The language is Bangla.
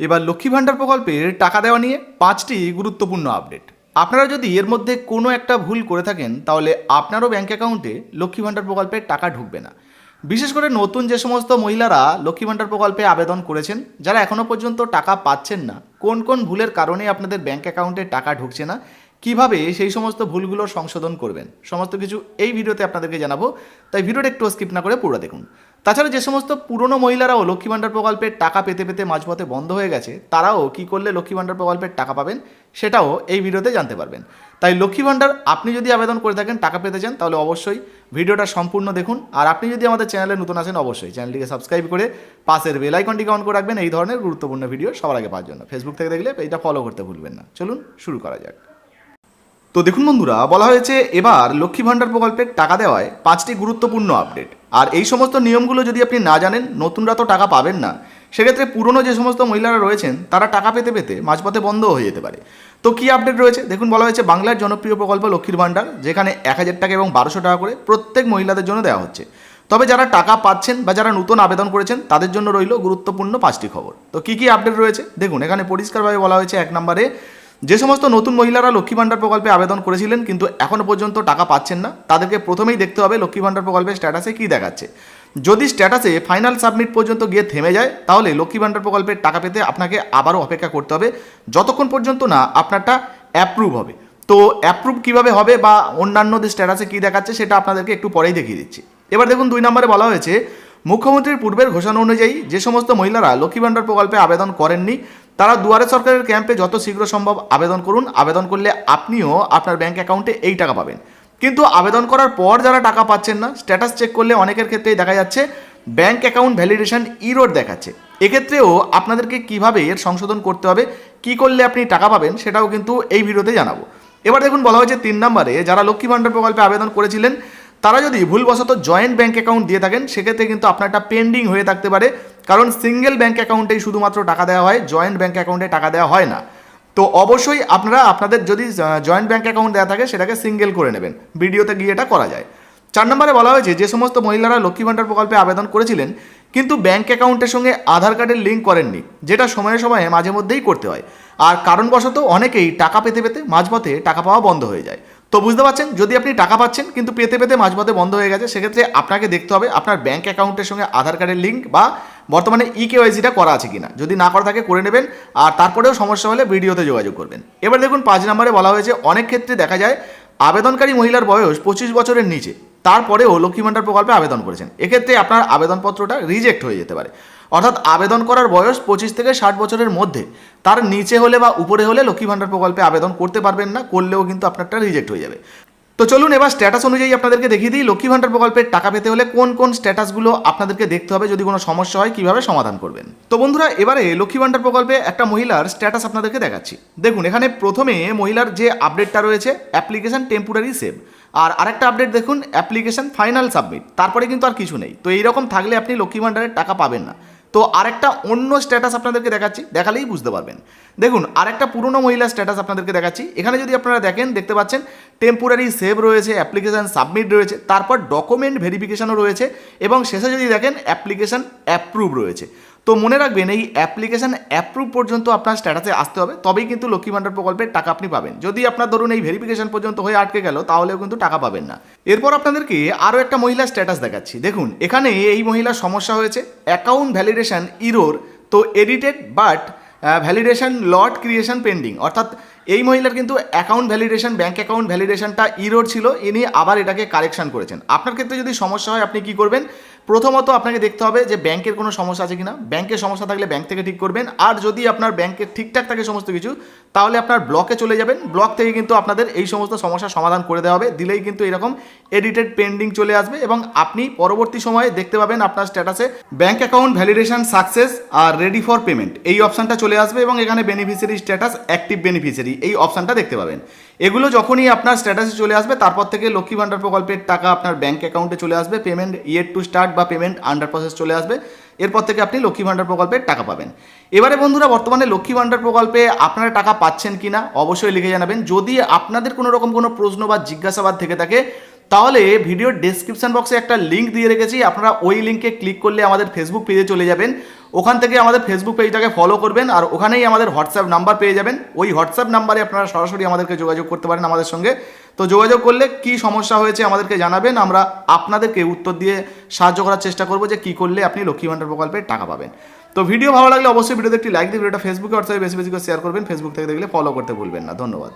এবার লক্ষ্মী ভাণ্ডার প্রকল্পের টাকা দেওয়া নিয়ে পাঁচটি গুরুত্বপূর্ণ আপডেট। আপনারা যদি এর মধ্যে কোনো একটা ভুল করে থাকেন, তাহলে আপনারও ব্যাঙ্ক অ্যাকাউন্টে লক্ষ্মী ভাণ্ডার প্রকল্পে টাকা ঢুকবে না। বিশেষ করে নতুন যে সমস্ত মহিলারা লক্ষ্মী ভাণ্ডার প্রকল্পে আবেদন করেছেন, যারা এখনও পর্যন্ত টাকা পাচ্ছেন না, কোন কোন ভুলের কারণে আপনাদের ব্যাঙ্ক অ্যাকাউন্টে টাকা ঢুকছে না, কীভাবে সেই সমস্ত ভুলগুলো সংশোধন করবেন, সমস্ত কিছু এই ভিডিওতে আপনাদেরকে জানাব। তাই ভিডিওটা একটু স্কিপ না করে পুরো দেখুন। তাছাড়া যে সমস্ত পুরনো মহিলারাও লক্ষ্মী ভাণ্ডার প্রকল্পের টাকা পেতে পেতে মাঝপথে বন্ধ হয়ে গেছে, তারাও কি করলে লক্ষ্মী ভাণ্ডার প্রকল্পের টাকা পাবেন সেটাও এই ভিডিওতে জানতে পারবেন। তাই লক্ষ্মী ভাণ্ডার, আপনি যদি আবেদন করে থাকেন, টাকা পেতে চান, তাহলে অবশ্যই ভিডিওটা সম্পূর্ণ দেখুন। আর আপনি যদি আমাদের চ্যানেলে নতুন আসেন অবশ্যই চ্যানেলটিকে সাবস্ক্রাইব করে পাশের বেল আইকনটিকে অন করে রাখবেন। এই ধরনের গুরুত্বপূর্ণ ভিডিও সবার আগে পাওয়ার জন্য। ফেসবুক থেকে দেখলে পেজটা ফলো করতে ভুলবেন না। চলুন শুরু করা যাক। তো দেখুন বন্ধুরা, বলা হয়েছে এবার লক্ষ্মী ভাণ্ডার প্রকল্পের টাকা দেওয়ায় পাঁচটি গুরুত্বপূর্ণ আপডেট আর এই সমস্ত নিয়মগুলো যদি আপনি না জানেন, নতুনরা তো টাকা পাবেন না। সেক্ষেত্রে পুরনো যে সমস্ত মহিলারা রয়েছেন, তারা টাকা পেতে পেতে মাঝপথে বন্ধ হয়ে যেতে পারে। তো কি আপডেট রয়েছে? দেখুন, বলা হয়েছে বাংলার জনপ্রিয় প্রকল্প লক্ষ্মীর ভাণ্ডার, যেখানে এক হাজার টাকা এবং বারোশো টাকা করে প্রত্যেক মহিলাদের জন্য দেওয়া হচ্ছে। তবে যারা টাকা পাচ্ছেন বা যারা নতুন আবেদন করেছেন, তাদের জন্য রইল গুরুত্বপূর্ণ পাঁচটি খবর। তো কি কি আপডেট রয়েছে? দেখুন, এখানে পরিষ্কারভাবে বলা হয়েছে এক নম্বরে যে সমস্ত নতুন মহিলারা লক্ষ্মী ভাণ্ডার প্রকল্পে আবেদন করেছিলেন, কিন্তু এখনও পর্যন্ত টাকা পাচ্ছেন না, তাদেরকে প্রথমেই দেখতে হবে লক্ষ্মী ভাণ্ডার প্রকল্পের স্ট্যাটাসে কী দেখাচ্ছে। যদি স্ট্যাটাসে ফাইনাল সাবমিট পর্যন্ত গিয়ে থেমে যায়, তাহলে লক্ষ্মী ভাণ্ডার প্রকল্পের টাকা পেতে আপনাকে আবারও অপেক্ষা করতে হবে। যতক্ষণ পর্যন্ত না আপনারটা অ্যাপ্রুভ হবে। তো অ্যাপ্রুভ কীভাবে হবে বা অন্যান্যদের স্ট্যাটাসে কী দেখাচ্ছে, সেটা আপনাদেরকে একটু পরেই দেখিয়ে দিচ্ছি। এবার দেখুন দুই নম্বরে বলা হয়েছে মুখ্যমন্ত্রীর পূর্বের ঘোষণা অনুযায়ী, যে সমস্ত মহিলারা লক্ষ্মী ভাণ্ডার প্রকল্পে আবেদন করেননি, তারা দুয়ারে সরকারের ক্যাম্পে যত শীঘ্র সম্ভব আবেদন করুন। আবেদন করলে আপনিও আপনার ব্যাংক অ্যাকাউন্টে এই টাকা পাবেন। কিন্তু আবেদন করার পর যারা টাকা পাচ্ছেন না স্ট্যাটাস চেক করলে অনেকের ক্ষেত্রেই দেখা যাচ্ছে ব্যাংক অ্যাকাউন্ট ভ্যালিডেশন ইরোড দেখাচ্ছে। এক্ষেত্রেও আপনাদেরকে কীভাবে এর সংশোধন করতে হবে, কি করলে আপনি টাকা পাবেন, সেটাও কিন্তু এই ভিডিওতে জানাব। এবার দেখুন, বলা হয়েছে তিন নম্বরে, যারা লক্ষ্মী ভাণ্ডার প্রকল্পে আবেদন করেছিলেন তারা যদি ভুলবশত জয়েন্ট ব্যাঙ্ক অ্যাকাউন্ট দিয়ে থাকেন, সেক্ষেত্রে কিন্তু আপনারটা পেন্ডিং হয়ে থাকতে পারে। কারণ সিঙ্গেল ব্যাঙ্ক অ্যাকাউন্টেই শুধুমাত্র টাকা দেওয়া হয় জয়েন্ট ব্যাঙ্ক অ্যাকাউন্টে টাকা দেওয়া হয় না। তো অবশ্যই আপনারা, আপনাদের যদি জয়েন্ট ব্যাঙ্ক অ্যাকাউন্ট দেওয়া থাকে, সেটাকে সিঙ্গেল করে নেবেন। ভিডিওতে গিয়ে এটা করা যায়। চার নম্বরে বলা হয়েছে, যে সমস্ত মহিলারা লক্ষ্মী ভাণ্ডার প্রকল্পে আবেদন করেছিলেন, কিন্তু ব্যাঙ্ক অ্যাকাউন্টের সঙ্গে আধার কার্ডের লিঙ্ক করেননি, যেটা সময়ে সময়ে মাঝে মধ্যেই করতে হয়। আর কারণবশত অনেকেই টাকা পেতে পেতে মাঝপথে টাকা পাওয়া বন্ধ হয়ে যায়। তো বুঝতে পারছেন? যদি আপনি টাকা পাচ্ছেন, কিন্তু পেতে পেতে মাঝপথে বন্ধ হয়ে গেছে, সেক্ষেত্রে আপনাকে দেখতে হবে আপনার ব্যাঙ্ক অ্যাকাউন্টের সঙ্গে আধার কার্ডের লিঙ্ক বা বর্তমানে ই কেওয়াইসিটা করা আছে কিনা। যদি না করা থাকে, করে নেবেন। আর তারপরেও সমস্যা হলে ভিডিওতে যোগাযোগ করবেন। এবার দেখুন, পাঁচ নম্বরে বলা হয়েছে, অনেক ক্ষেত্রে দেখা যায় আবেদনকারী মহিলার বয়স পঁচিশ বছরের নিচে। তারপরেও লক্ষ্মী ভাণ্ডার প্রকল্পে আবেদন করেছেন। এক্ষেত্রে আপনার আবেদনপত্রটা রিজেক্ট হয়ে যেতে পারে। অর্থাৎ আবেদন করার বয়স পঁচিশ থেকে ষাট বছরের মধ্যে। তার নিচে হলে বা উপরে হলে লক্ষ্মী ভাণ্ডার প্রকল্পে আবেদন করতে পারবেন না, করলেও কিন্তু আপনারটা রিজেক্ট হয়ে যাবে। তো চলুন এবার স্ট্যাটাস অনুযায়ী আপনাদেরকে দেখিয়ে দিই, লক্ষ্মী ভাণ্ডার প্রকল্পের টাকা পেতে হলে কোন কোন স্ট্যাটাসগুলো আপনাদেরকে দেখতে হবে যদি কোনো সমস্যা হয়, কীভাবে সমাধান করবেন। তো বন্ধুরা, এবারে লক্ষ্মী ভাণ্ডার প্রকল্পে একটা মহিলার স্ট্যাটাস আপনাদেরকে দেখাচ্ছি। দেখুন, এখানে প্রথমে মহিলার যে আপডেটটা রয়েছে অ্যাপ্লিকেশন টেম্পোরারি সেভ আর আরেকটা আপডেট দেখুন অ্যাপ্লিকেশন ফাইনাল সাবমিট তারপরে কিন্তু আর কিছু নেই। তো এইরকম থাকলে আপনি লক্ষ্মী ভাণ্ডারের টাকা পাবেন না। তো আরেকটা অন্য স্ট্যাটাস আপনাদেরকে দেখাচ্ছি, দেখালেই বুঝতে পারবেন। দেখুন, আরেকটা পুরনো মহিলা স্ট্যাটাস আপনাদেরকে দেখাচ্ছি। এখানে যদি আপনারা দেখেন, দেখতে পাচ্ছেন টেম্পোরারি সেভ রয়েছে অ্যাপ্লিকেশান সাবমিট রয়েছে, তারপর ডকুমেন্ট ভেরিফিকেশানও রয়েছে, এবং শেষে যদি দেখেন অ্যাপ্লিকেশান অ্যাপ্রুভ রয়েছে। তো মনে রাখবেন, এই অ্যাপ্লিকেশান অ্যাপ্রুভ পর্যন্ত আপনার স্ট্যাটাসে আসতে হবে, তবেই কিন্তু লক্ষ্মী ভাণ্ডার প্রকল্পের টাকা আপনি পাবেন। যদি আপনার ধরুন এই ভেরিফিকেশন পর্যন্ত হয়ে আটকে গেল, তাহলেও কিন্তু টাকা পাবেন না। এরপর আপনাদেরকে আরও একটা মহিলার স্ট্যাটাস দেখাচ্ছি। দেখুন, এখানে এই মহিলার সমস্যা হয়েছে অ্যাকাউন্ট ভ্যালিডেশন ইরোর তো edited but validation lot creation pending অর্থাৎ এই মহিলার কিন্তু অ্যাকাউন্ট ভ্যালিডেশন ব্যাঙ্ক অ্যাকাউন্ট ভ্যালিডেশনটা ইরোর ছিল, ইনি আবার এটাকে কারেকশন করেছেন। আপনার ক্ষেত্রে যদি সমস্যা হয়, আপনি কি করবেন? প্রথমত আপনাকে দেখতে হবে যে ব্যাংকের কোনো সমস্যা আছে কিনা। ব্যাংকের সমস্যা থাকলে ব্যাংক থেকে ঠিক করবেন। আর যদি আপনার ব্যাংকের ঠিকঠাক থাকে সমস্ত কিছু, তাহলে আপনার ব্লকে চলে যাবেন। ব্লক থেকে কিন্তু আপনাদের এই সমস্ত সমস্যার সমাধান করে দেওয়া হবে। দিলেই কিন্তু এরকম এডিটেড পেন্ডিং চলে আসবে এবং আপনি পরবর্তী সময়ে দেখতে পাবেন আপনার স্ট্যাটাসে ব্যাংক অ্যাকাউন্ট ভ্যালিডেশন সাকসেস আর রেডি ফর পেমেন্ট এই অপশানটা চলে আসবে এবং এখানে বেনিফিসিয়ারি স্ট্যাটাস অ্যাক্টিভ বেনিফিসিয়ারি এই অপশানটা দেখতে পাবেন। এগুলো যখনই আপনার স্ট্যাটাসে চলে আসবে, তারপর থেকে লক্ষ্মী ভাণ্ডার প্রকল্পের টাকা আপনার ব্যাঙ্ক অ্যাকাউন্টে চলে আসবে পেমেন্ট ইয়ের টু স্টার্ট বা পেমেন্ট আন্ডার প্রসেস চলে আসবে। এরপর থেকে আপনি লক্ষ্মী ভাণ্ডার প্রকল্পের টাকা পাবেন। এবারে বন্ধুরা, বর্তমানে লক্ষ্মী ভাণ্ডার প্রকল্পে আপনারা টাকা পাচ্ছেন কি না অবশ্যই লিখে জানাবেন। যদি আপনাদের কোনো রকম কোনো প্রশ্ন বা জিজ্ঞাসাবাদ থেকে থাকে তাহলে ভিডিওর ডেসক্রিপশন বক্সে একটা লিঙ্ক দিয়ে রেখেছি। আপনারা ওই লিঙ্কে ক্লিক করলে আমাদের ফেসবুক পেজে চলে যাবেন। ওখান থেকে আমাদের ফেসবুক পেজটাকে ফলো করবেন আর ওখানেই আমাদের হোয়াটসঅ্যাপ নাম্বার পেয়ে যাবেন। ওই হোয়াটসঅ্যাপ নাম্বারে আপনারা সরাসরি আমাদেরকে যোগাযোগ করতে পারেন আমাদের সঙ্গে। তো যোগাযোগ করলে কি সমস্যা হয়েছে আমাদেরকে জানাবেন। আমরা আপনাদেরকে উত্তর দিয়ে সাহায্য করার চেষ্টা করব যে কী করলে আপনি লক্ষ্মী ভাণ্ডার প্রকল্পে টাকা পাবেন। তো ভিডিও ভালো লাগলে অবশ্যই ভিডিওতে একটি লাইক দিয়ে ভিডিওটা ফেসবুকে হোয়াটসঅ্যাপে বেশি বেশি করে শেয়ার করবেন। ফেসবুক থেকে দেখলে ফলো করতে ভুলবেন না। ধন্যবাদ।